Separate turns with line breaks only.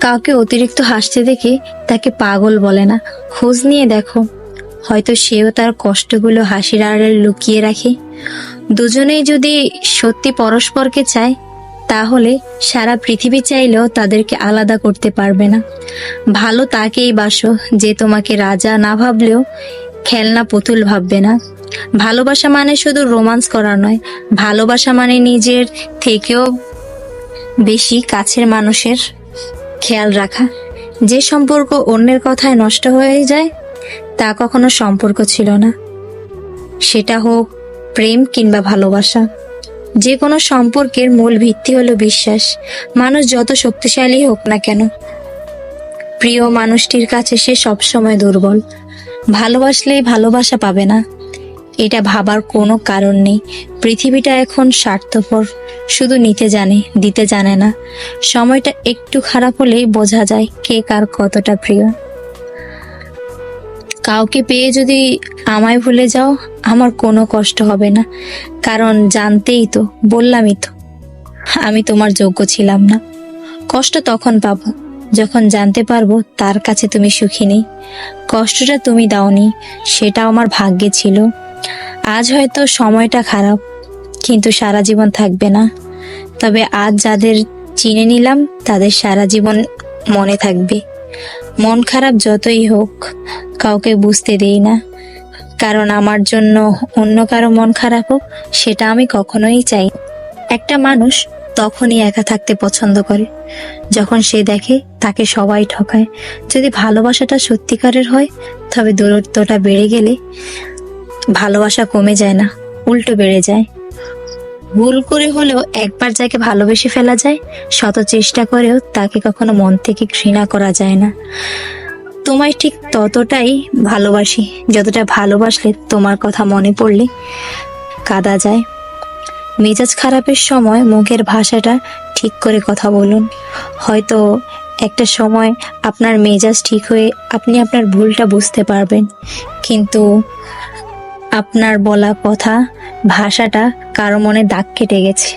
কাউকে অতিরিক্ত হাসতে দেখে তাকে পাগল বলে না। খোঁজ নিয়ে দেখো। হয়তো সেও তার কষ্টগুলো হাসির আড়ালে লুকিয়ে রাখে। দুজনেই যদি সত্যি পরস্পরকে চায়, তাহলে সারা পৃথিবী চাইলেও তাদেরকে আলাদা করতে পারবে না। ভালো তাকেই বাসো যে তোমাকে রাজা না ভাবলেও খেলনা পুতুল ভাববে না। ভালোবাসা মানে শুধু রোমান্স করা নয়, ভালোবাসা মানে নিজের থেকেও বেশি কাছের মানুষের খেয়াল রাখা। যে সম্পর্ক অন্যের কথায় নষ্ট হয়ে যায়, তা কখনো সম্পর্ক ছিল না। সেটা হোক প্রেম কিংবা ভালোবাসা। যে কোনো সম্পর্কের মূল ভিত্তি হলো বিশ্বাস। মানুষ যত শক্তিশালী হোক না কেন, প্রিয় মানুষটির কাছে সে সবসময় দুর্বল। ভালোবাসলেই ভালোবাসা পাবে না। এটা ভাবার কোনো কারণ নেই। পৃথিবীটা এখন স্বার্থপর, শুধু নিতে জানে, দিতে জানে না। সময়টা একটু খারাপ হলেই বোঝা যায় কে কার কতটা প্রিয়। কাউকে পেয়ে যদি আমায় ভুলে যাও, আমার কোনো কষ্ট হবে না। কারণ জানতেই তো, বললামই তো, আমি তোমার যোগ্য ছিলাম না। কষ্ট তখন পাবো, যখন জানতে পারব তার কাছে তুমি সুখী নেই। কষ্টটা তুমি দাওনি সেটা আমার ভাগ্যে ছিল। আজ হয়তো সময়টা খারাপ, কিন্তু সারা জীবন থাকবে না। তবে আজ যাদের চিনে নিলাম, তাদের সারা জীবন মনে থাকবে। মন খারাপ যতই হোক, কাউকে বুঝতে দেই না। কারণ আমার জন্য অন্য কারও মন খারাপ হোক, সেটা আমি কখনোই চাই একটা মানুষ তখনই একা থাকতে পছন্দ করে, যখন সে দেখে তাকে সবাই ঠকায়। যদি ভালোবাসাটা সত্যিকারের হয়, তবে দূরত্বটা বেড়ে গেলে ভালোবাসা কমে যায় না, উল্টো বেড়ে যায়। ভুল করে হলেও একবার যাকে ভালোবেসে ফেলা যায়, শত চেষ্টা করেও তাকে কখনো মন থেকে ঘৃণা করা যায় না। তোমায় ঠিক ততটাই ভালোবাসি, যতটা ভালোবাসলে তোমার কথা মনে পড়লে কাদা যায়। মেজাজ খারাপের সময় মুখের ভাষাটা ঠিক করে কথা বলুন। হয়তো একটা সময় আপনার মেজাজ ঠিক হয়ে আপনি আপনার ভুলটা বুঝতে পারবেন, কিন্তু আপনার বলা কথা ভাষাটা কারও মনে দাগ কেটে গেছে।